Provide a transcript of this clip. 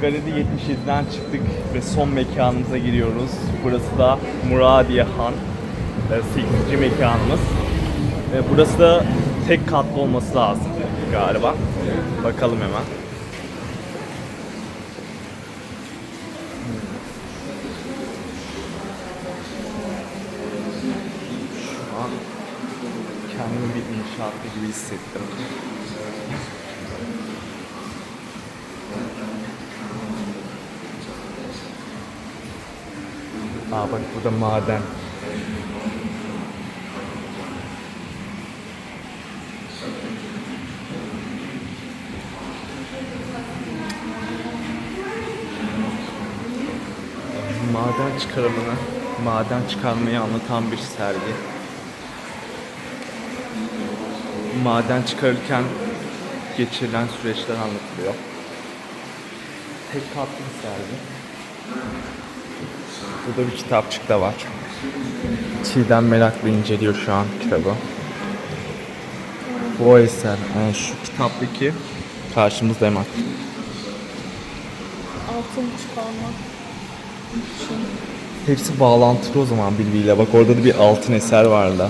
Galeri 77'den çıktık ve son mekanımıza giriyoruz. Burası da Muradiye Han. 8. mekanımız. Ve burası da tek katlı olması lazım galiba. Bakalım hemen. Şu an kendimi bir inşaatta gibi hissettim. Aa bak burada maden. Maden çıkarımını, maden çıkarmayı anlatan bir sergi. Maden çıkarırken geçirilen süreçler anlatılıyor. Tek katlı bir sergi. Burada bir kitapçık da var. Çiğdem merakla inceliyor şu an kitabı. Bu eser. Yani şu kitaptaki karşımızda hemen. Altın çıkarmak için. Hepsi bağlantılı o zaman birbiriyle. Bak orada da bir altın eser vardı.